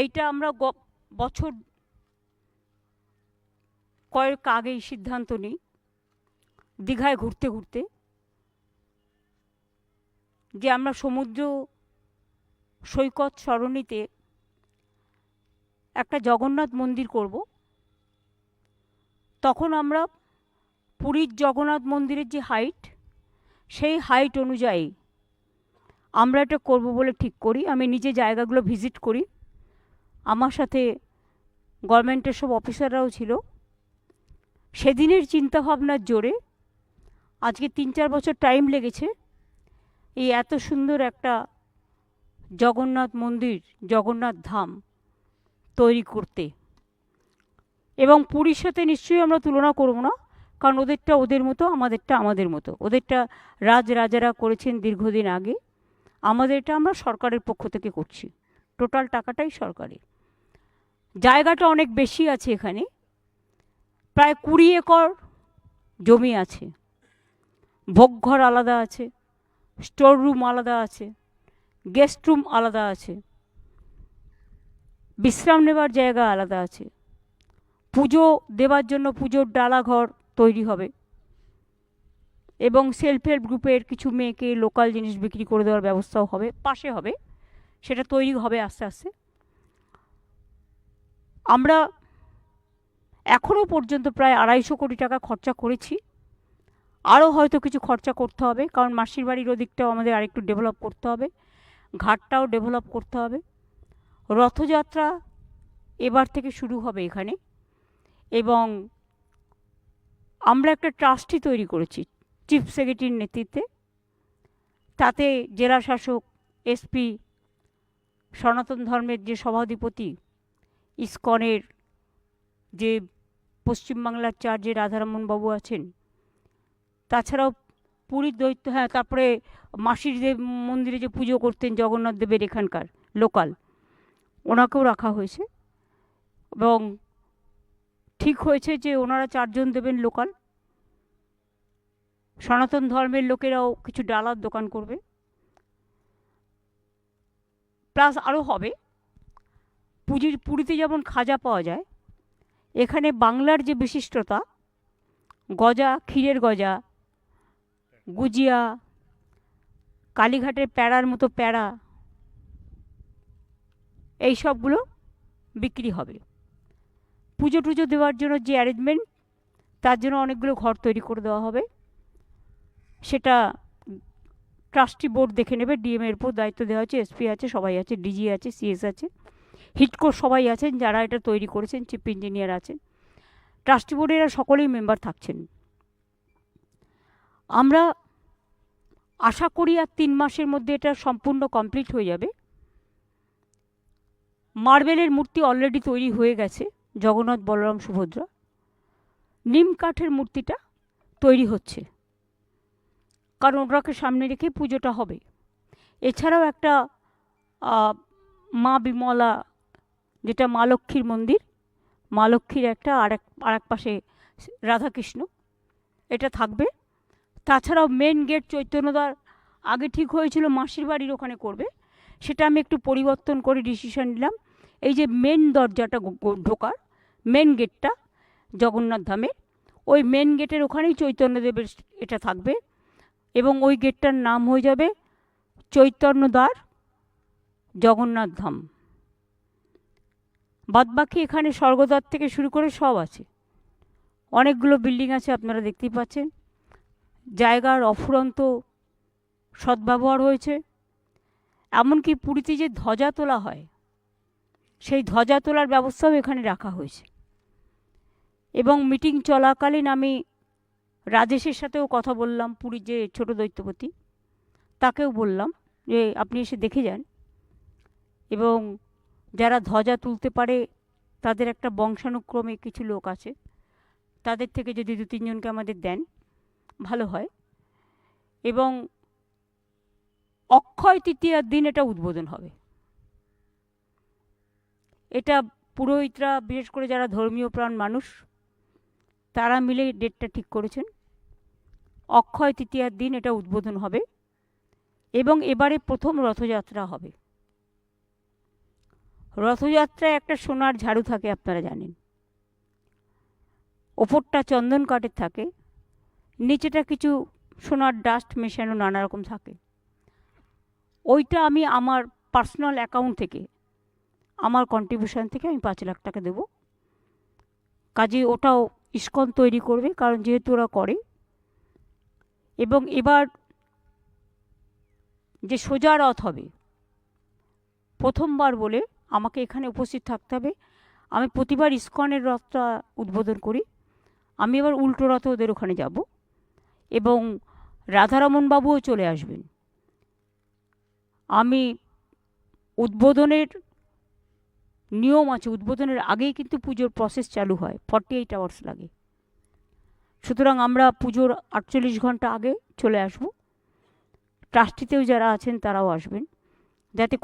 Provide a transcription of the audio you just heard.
এইটা আমরা বছর কয়েক আগেই সিদ্ধান্ত নিই, দীঘায় ঘুরতে ঘুরতে, যে আমরা সমুদ্র সৈকত সরণিতে একটা জগন্নাথ মন্দির করব। তখন আমরা পুরীর জগন্নাথ মন্দিরের যে হাইট সেই হাইট অনুযায়ী আমরা এটা করব বলে ঠিক করি। আমি নিজে জায়গাগুলো ভিজিট করি। আমার সাথে গভর্নমেন্টের সব অফিসাররাও ছিল। সেদিনের চিন্তাভাবনার জোরে আজকে তিন চার বছর টাইম লেগেছে। এই এত সুন্দর একটা জগন্নাথ মন্দির, জগন্নাথ ধাম তৈরি করতে। এবং পুরীর সাথে নিশ্চয়ই আমরা তুলনা করব না, কারণ ওদেরটা ওদের মতো, আমাদেরটা আমাদের মতো। ওদেরটা রাজ রাজারা করেছেন দীর্ঘদিন আগে। আমাদেরটা আমরা সরকারের পক্ষ থেকে করছি। টোটাল টাকাটাই সরকারের। জায়গাটা অনেক বেশি আছে এখানে। প্রায় কুড়ি একর জমি আছে। ভোগঘর আলাদা আছে, স্টোর রুম আলাদা আছে, গেস্ট রুম আলাদা আছে, বিশ্রাম নেবার জায়গা আলাদা আছে। পুজো দেবার জন্য পুজোর ডালাঘর তৈরি হবে এবং সেলফ হেল্প গ্রুপের কিছু মেয়েকে লোকাল জিনিস বিক্রি করে দেওয়ার ব্যবস্থাও হবে, পাশে হবে। সেটা তৈরি হবে আস্তে আস্তে। আমরা এখনও পর্যন্ত প্রায় আড়াইশো কোটি টাকা খরচা করেছি। আরও হয়তো কিছু খরচা করতে হবে, কারণ মাসির বাড়ির ওদিকটাও আমাদের আরেকটু ডেভেলপ করতে হবে, ঘাটটাও ডেভেলপ করতে হবে। রথযাত্রা এবার থেকে শুরু হবে এখানে, এবং আমরা একটা ট্রাস্টি তৈরি করেছি চিফ সেক্রেটারির নেতৃত্বে। তাতে জেলা শাসক এসপি, সনাতন ধর্মের যে সভাধিপতি ইসকনের যে পশ্চিমবাংলার চার যে রাধারমন বাবু আছেন, তাছাড়াও পুরীর দৈত্য হ্যাঁ তারপরে মাসির দেব মন্দিরে যে পুজো করতেন জগন্নাথ দেবের এখানকার লোকাল, ওনাকেও রাখা হয়েছে এবং ঠিক হয়েছে যে ওনারা চারজন দেবেন লোকাল। সনাতন ধর্মের লোকেরাও কিছু ডালার দোকান করবে। প্লাস আরও হবে পুজোর পুরীতে যেমন খাজা পাওয়া যায়, এখানে বাংলার যে বিশিষ্টতা, গজা, ক্ষীরের গজা, গুজিয়া, কালীঘাটের প্যাড়ার মতো প্যাড়া এই সবগুলো বিক্রি হবে। পুজো টুজো দেওয়ার জন্য যে অ্যারেঞ্জমেন্ট তার জন্য অনেকগুলো ঘর তৈরি করে দেওয়া হবে। সেটা ট্রাস্টি বোর্ড দেখে নেবে ডিএমের উপর দায়িত্ব দেওয়া আছে এসপি আছে, সবাই আছে ডিজি আছে সিএস আছে। হিটকোর সবাই আছেন যারা এটা তৈরি করেছেন, চিফ ইঞ্জিনিয়ার আছেন। ট্রাস্টি বোর্ডের সকলেই মেম্বার থাকছেন। আমরা আশা করি আর তিন মাসের মধ্যে এটা সম্পূর্ণ কমপ্লিট হয়ে যাবে। মার্বেলের মূর্তি অলরেডি তৈরি হয়ে গেছে, জগন্নাথ বলরাম সুভদ্রা। নিম কাঠের মূর্তিটা তৈরি হচ্ছে। কারণ ওটাকে সামনে রেখে পুজোটা হবে। এছাড়াও একটা মা বিমলা যেটা মা লক্ষ্মীর মন্দির। মা লক্ষ্মীর একটা আর এক আর এক পাশে রাধাকৃষ্ণ। এটা থাকবে। তাছাড়াও মেন গেট চৈতন্যদার আগে ঠিক হয়েছিল মাসির বাড়ির ওখানে করবে। সেটা আমি একটু পরিবর্তন করে ডিসিশন নিলাম। এই যে মেন দরজাটা ঢোকার মেন গেটটা জগন্নাথ ধামে ওই মেন গেটের ওখানেই চৈতন্যদেবের এটা থাকবে। এবং ওই গেটটার নাম হয়ে যাবে চৈতন্যদ্বার জগন্নাথ ধাম। বাদবাকি এখানে স্বর্গদ্বার থেকে শুরু করে সব আছে। অনেকগুলো বিল্ডিং আছে, আপনারা দেখতেই পাচ্ছেন। জায়গার অফুরন্ত সদ্ব্যবহার হয়েছে। এমনকি পুরীতে যে ধ্বজা তোলা হয়, সেই ধ্বজা তোলার ব্যবস্থাও এখানে রাখা হয়েছে। এবং মিটিং চলাকালীন আমি রাজেশের সাথেও কথা বললাম, পুরীর যে ছোট দৈত্যপতি, তাকেও বললাম যে, আপনি এসে দেখে যান। এবং যারা ধ্বজা তুলতে পারে, তাদের একটা বংশানুক্রমে কিছু লোক আছে। তাদের থেকে যদি দু তিনজনকে আমাদের দেন, ভালো হয়। এবং অক্ষয় তৃতীয়ার দিন এটা উদ্বোধন হবে। এটা পুরোহিতরা, বিশেষ করে যারা ধর্মীয় প্রাণ মানুষ, তারা মিলে ডেটটা ঠিক করেছেন। অক্ষয় তৃতীয়ার দিন এটা উদ্বোধন হবে এবং এবারে প্রথম রথযাত্রা হবে। রথযাত্রায় একটা সোনার ঝাড়ু থাকে, আপনারা জানেন। ওপরটা চন্দন কাঠের থাকে, নিচেটা কিছু সোনার ডাস্ট মেশানো নানা রকম থাকে। ওইটা আমি আমার পার্সোনাল অ্যাকাউন্ট থেকে, আমার কন্ট্রিবিউশন থেকে আমি পাঁচ লাখ টাকা দেবো। কাজে ওটাও ইস্কন তৈরি করবে, কারণ যেহেতু ওরা করে। এবং এবার যে সোজা রথ হবে, প্রথমবার বলে আমাকে এখানে উপস্থিত থাকতে হবে। আমি প্রতিবার ইস্কনের রথটা উদ্বোধন করি। আমি এবার উল্টো রথে ওদের ওখানে যাব এবং রাধারমন বাবুও চলে আসবেন। আমি উদ্বোধনের নিয়ম আছে, উদ্বোধনের আগেই কিন্তু পুজোর প্রসেস চালু হয় ফর্টি এইট আওয়ার্স লাগে। সুতরাং আমরা পুজোর আটচল্লিশ ঘণ্টা আগে চলে আসব। ট্রাস্টিতেও যারা আছেন তারাও আসবেন। যাতে